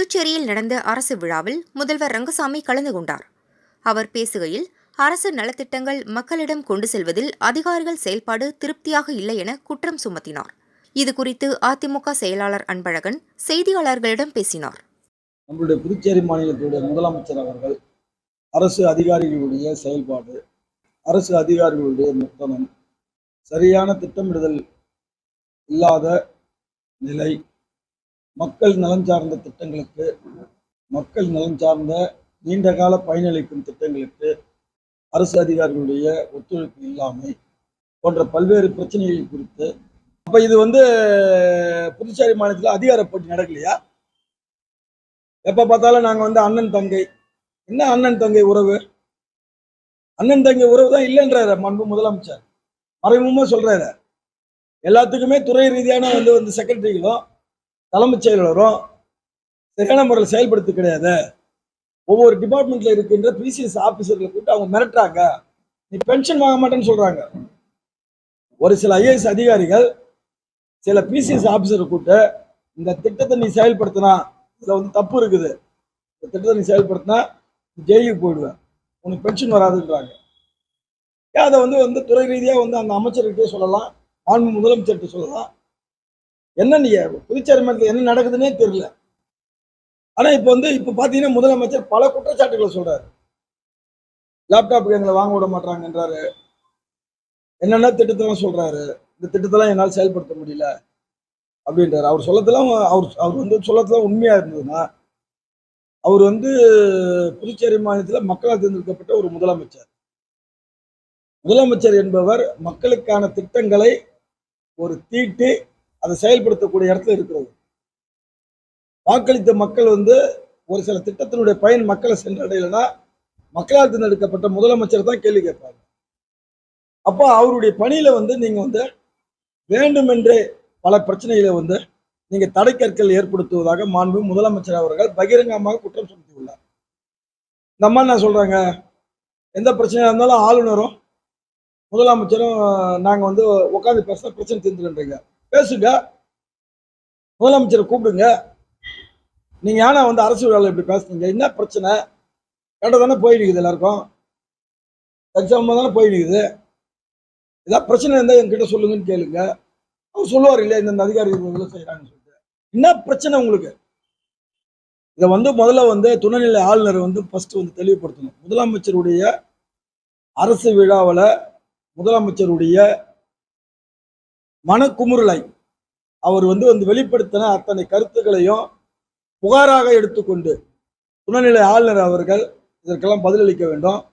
புதுச்சேரியில் நடந்த அரசு விழாவில் முதல்வர் ரங்கசாமி கலந்து கொண்டார். அவர் பேசுகையில் அரசு நலத்திட்டங்கள் மக்களிடம் கொண்டு செல்வதில் அதிகாரிகள் செயல்பாடு திருப்தியாக இல்லை என குற்றம் சுமத்தினார். இதுகுறித்து அதிமுக செயலாளர் அன்பழகன் செய்தியாளர்களிடம் பேசினார். நம்மளுடைய புதுச்சேரி மாநிலத்துடைய முதலமைச்சர் அவர்கள் அரசு அதிகாரிகளுடைய செயல்பாடு அரசு அதிகாரிகளுடைய முத்தனம் சரியான திட்டமிடுதல் இல்லாத நிலை மக்கள் நலன் சார்ந்த திட்டங்களுக்கு மக்கள் நலன் சார்ந்த நீண்டகால பயனளிக்கும் திட்டங்களுக்கு அரசு அதிகாரிகளுடைய ஒத்துழைப்பு இல்லாமை போன்ற பல்வேறு பிரச்சனைகள் குறித்து அப்போ இது வந்து புதுச்சேரி மாநிலத்தில் அதிகார போட்டி நடக்கலையா? எப்போ பார்த்தாலும் நாங்க வந்து அண்ணன் தங்கை. என்ன அண்ணன் தங்கை உறவு? அண்ணன் தங்கை உறவு தான் இல்லைன்றாரு மண்பு முதலமைச்சர். மறைமுகமா சொல்றாரு. எல்லாத்துக்குமே துறை ரீதியான வந்து வந்து செக்ரட்டரிகளும் தலைமைச் செயலாளரும் சரியான முறையில் செயல்படுத்த கிடையாது. ஒவ்வொரு டிபார்ட்மெண்ட்ல இருக்கின்ற பிசிஎஸ் ஆபீசர்களை கூப்பிட்டு அவங்க மிரட்டுறாங்க. நீ பென்ஷன் வாங்க மாட்டேன்னு சொல்றாங்க. ஒரு சில ஐஏஎஸ் அதிகாரிகள் சில பிசிஎஸ் ஆபீசரை கூப்பிட்டு இந்த திட்டத்தை நீ செயல்படுத்தினா இதுல வந்து தப்பு இருக்குது. இந்த திட்டத்தை நீ செயல்படுத்தினா ஜெயிலுக்கு போயிடுவேன். உனக்கு பென்ஷன் வராதுன்றாங்க. ஏன் அதை வந்து வந்து துறை ரீதியாக வந்து அந்த அமைச்சர்கிட்டே சொல்லலாம். ஆன்மீக முதலமைச்சர்கிட்ட சொல்லலாம். என்ன நீ புதுச்சேரி மாநிலத்தில் என்ன நடக்குதுன்னே தெரியல. ஆனா இப்போ வந்து இப்போ பாத்தீங்கன்னா முதலமைச்சர் பல குற்றச்சாட்டுகளை சொல்றாரு. லேப்டாப்புக்கு எங்களை வாங்க விட மாட்டாங்கன்றாரு. என்னென்ன திட்டத்தெல்லாம் சொல்றாரு? இந்த திட்டத்தெல்லாம் என்னால் செயல்படுத்த முடியல அப்படின்றாரு. அவர் சொல்லத்தெல்லாம் அவர் அவர் வந்து சொல்லத்தெல்லாம் உண்மையா இருந்ததுன்னா அவர் வந்து புதுச்சேரி மாநிலத்தில் மக்களால் தேர்ந்தெடுக்கப்பட்ட ஒரு முதலமைச்சர். முதலமைச்சர் என்பவர் மக்களுக்கான திட்டங்களை ஒரு தீட்டி அதை செயல்படுத்தக்கூடிய இடத்துல இருக்கிறது. வாக்களித்த மக்கள் வந்து ஒரு சில திட்டத்தினுடைய பயன் மக்களை சென்றடையலைன்னா மக்களால் தேர்ந்தெடுக்கப்பட்ட முதலமைச்சர் தான் கேள்வி கேட்பாங்க அப்போ அவருடைய பணியில வந்து நீங்க வந்து வேண்டுமென்றே பல பிரச்சனைகளை வந்து நீங்கள் தடைக்கற்கள் ஏற்படுத்துவதாக மாண்பு முதலமைச்சர் அவர்கள் பகிரங்கமாக குற்றம் சுமத்தியுள்ளார். இந்த அம்மா என்ன சொல்றாங்க? எந்த பிரச்சனையாக இருந்தாலும் ஆளுநரும் முதலமைச்சரும் நாங்கள் வந்து உட்காந்து பேசினா பிரச்சனை தீர்ந்துன்றீங்க பேசுங்க. முதலமைச்சரை கூப்பிடுங்க. நீங்கள் ஏன்னா வந்து அரசு விழாவில் இப்படி பேசுறீங்க என்ன பிரச்சனை? கடை தானே போயிருக்குது எல்லாருக்கும். எக்ஸாம் தானே போயிருக்குது ஏதாவது பிரச்சனை இருந்தால் என்கிட்ட சொல்லுங்கன்னு கேளுங்க. அவர் சொல்லுவார் இல்லையா இந்தந்த அதிகாரிகள் செய்கிறாங்கன்னு சொல்லிட்டு. என்ன பிரச்சனை உங்களுக்கு? இதை வந்து முதல்ல வந்து துணைநிலை ஆளுநர் வந்து ஃபஸ்ட்டு வந்து தெளிவுபடுத்தணும். முதலமைச்சருடைய அரசு விழாவில் முதலமைச்சருடைய மனக்குமுறலை. அவர் வந்து வந்து வெளிப்படுத்தின அத்தனை கருத்துக்களையும் புகாராக எடுத்துக்கொண்டு துணைநிலை ஆளுநர் அவர்கள் இதற்கெல்லாம் பதிலளிக்க வேண்டும்.